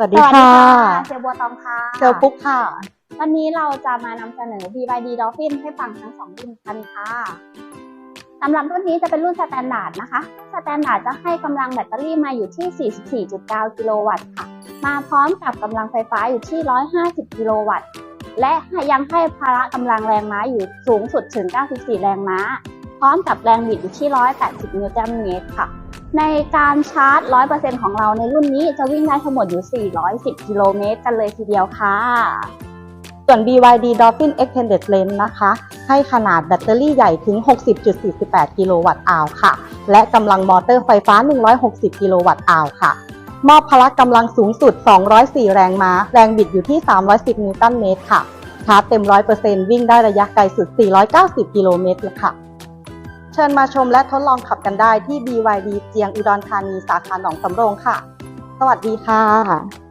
สวัสดีค่ะเซลบัวตองค่ะเซลปุ๊กค่ะ วันนี้เราจะมานำเสนอ BYD Dolphin ให้ฟังทั้งสองรุ่นกันค่ะสำหรับรุ่นนี้จะเป็นรุ่นสแตนดาร์ดนะคะ สแตนดาร์ดจะให้กำลังแบตเตอรี่มาอยู่ที่ 44.9 กิโลวัตต์ค่ะ มาพร้อมกับกำลังไฟฟ้าอยู่ที่ 150 กิโลวัตต์ และยังให้พละกำลังแรงม้าอยู่สูงสุดถึง 94 แรงม้า พร้อมกับแรงบิดอยู่ที่ 180 นิวตันเมตรค่ะ ในการชาร์จ 100%ของเราในรุ่นนี้จะวิ่งได้ทั้งหมดอยู่ 410 กิโลเมตรกันเลยทีเดียวค่ะ ส่วน BYD Dolphin Extended Range นะคะ ให้ขนาดแบตเตอรี่ใหญ่ถึง 60.48 กิโลวัตต์อาวค่ะ และกำลังมอเตอร์ไฟฟ้า 160 กิโลวัตต์อาวค่ะ มอบพละกำลังสูงสุด 204 แรงม้า แรงบิดอยู่ที่ 310 นิวตันเมตรค่ะ ชาร์จเต็ม 100%วิ่งได้ระยะไกลสุด 490 กิโลเมตรเลยค่ะ ชิญมาชมและทดลองขับกันได้ที่ BYD เจียงอุดรธานีสาขาหนองสำโรงค่ะ สวัสดีค่ะ